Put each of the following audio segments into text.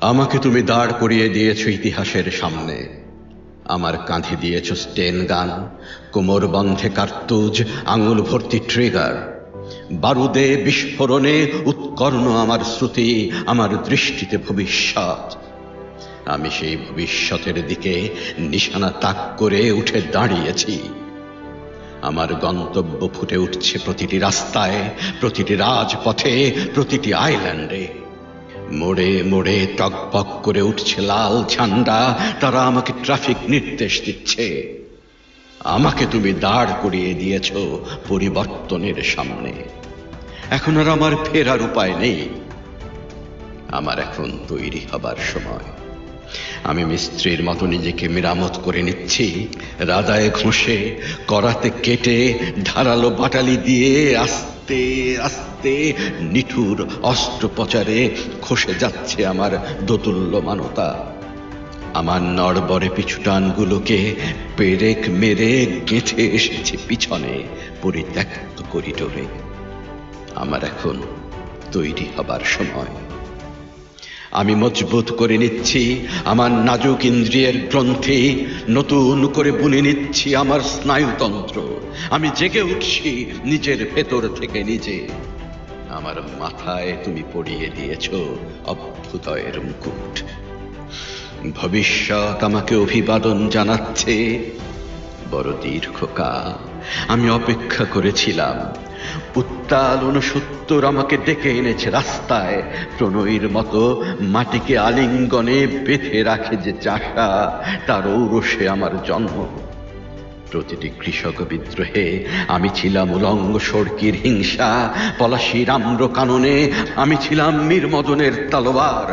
আমাকে তুমি দাঁড় করিয়ে দিয়েছ ইতিহাসের সামনে। আমার কাঁধে দিয়েছ স্টেন গান, কোমর বন্ধে কার্তুজ, আঙুল ভর্তি ট্রিগার। বারুদে বিস্ফোরণে উৎকর্ণ আমার শ্রুতি, আমার দৃষ্টিতে ভবিষ্যৎ। আমি সেই ভবিষ্যতের দিকে নিশানা তাক করে উঠে দাঁড়িয়েছি। আমার গন্তব্য ফুটে উঠছে প্রতিটি রাস্তায়, প্রতিটি রাজপথে, প্রতিটি আইল্যান্ডে। মোড়ে মোড়ে টকপক করে উঠছে লাল ঝান্ডা। তারা আমাকে ট্রাফিক নির্দেশ দিচ্ছে। আমাকে তুমি দাঁড় করিয়ে দিয়েছ পরিবর্তনের সামনে। এখন আর আমার ফেরার উপায় নেই। আমার এখন তৈরি হবার সময়। আমি মিস্ত্রির মতো নিজেকে মেরামত করে নিচ্ছি। রাদায় ঘষে করাতে কেটে, ধারালো বাটালি দিয়ে আস্তে আস্তে আস্তে নিঠুর অস্ত্রোপচারে খসে যাচ্ছে আমার দোতুল্য মানতা আমার নড়বড়ে পিছুটানগুলোকে পেরেক মেরে গেঁথে এসেছে পিছনে, পরিত্যক্ত করিডোরে। আমার এখন তৈরি হবার সময়। আমি মজবুত করে নিচ্ছি আমার নাজুক ইন্দ্রিয়ের গ্রন্থে। নতুন করে বুনে নিচ্ছি আমার স্নায়ুতন্ত্র। আমি জেগে উঠছি নিজের ভেতর থেকে নিজে। আমার মাথায় তুমি পড়িয়ে দিয়েছ অভ্যুদয়ের মুকুট। ভবিষ্যৎ আমাকে অভিবাদন জানাচ্ছে। বড় দীর্ঘকাল আমি অপেক্ষা করেছিলাম। উত্তাল উনসত্তর আমাকে ডেকে এনেছে রাস্তায়। প্রণয়ীর মতো মাটিকে আলিঙ্গনে বেঁধে রাখে যে চাষা, তার ঔরসে আমার জন্ম। প্রতিটি কৃষক বিদ্রোহে আমি ছিলাম উলঙ্গ সড়কির হিংসা পলাশির আম্র কাননে আমি ছিলাম মীর মদনের তালোয়ার।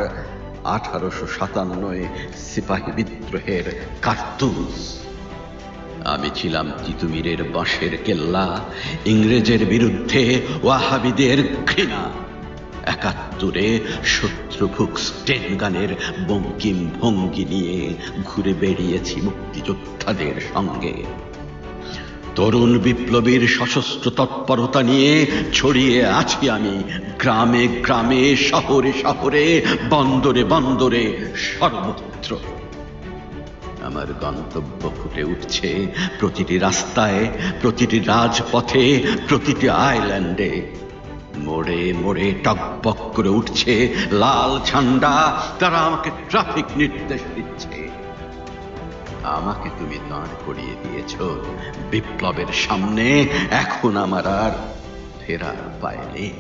আঠারোশো সাতান্নয় সিপাহী বিদ্রোহের কার্তুস আমি ছিলাম তিতুমিরের বাঁশের কেল্লা, ইংরেজের বিরুদ্ধে ওয়াহাবিদের ঘৃণা। একাত্তরে শত্রুভুক স্টেন গানের বঙ্কিম ভঙ্গি নিয়ে ঘুরে বেরিয়েছি মুক্তিযোদ্ধাদের সঙ্গে। তরুণ বিপ্লবীর সশস্ত্র তৎপরতা নিয়ে ছড়িয়ে আছি আমি গ্রামে গ্রামে, শহরে শহরে, বন্দরে বন্দরে সর্বত্র। আমার গন্তব্য ফুটে উঠছে। প্রতিটি রাস্তায়, প্রতিটি রাজপথে, প্রতিটি আইল্যান্ডে। মোড়ে মোড়ে টকবক করে উঠছে। লাল ঝান্ডা, তারা আমাকে ট্রাফিক নির্দেশ দিচ্ছে। আমাকে তুমি দাঁড় করিয়ে দিয়েছ। বিপ্লবের সামনে এখন আমার আর ফেরার পায় নেই।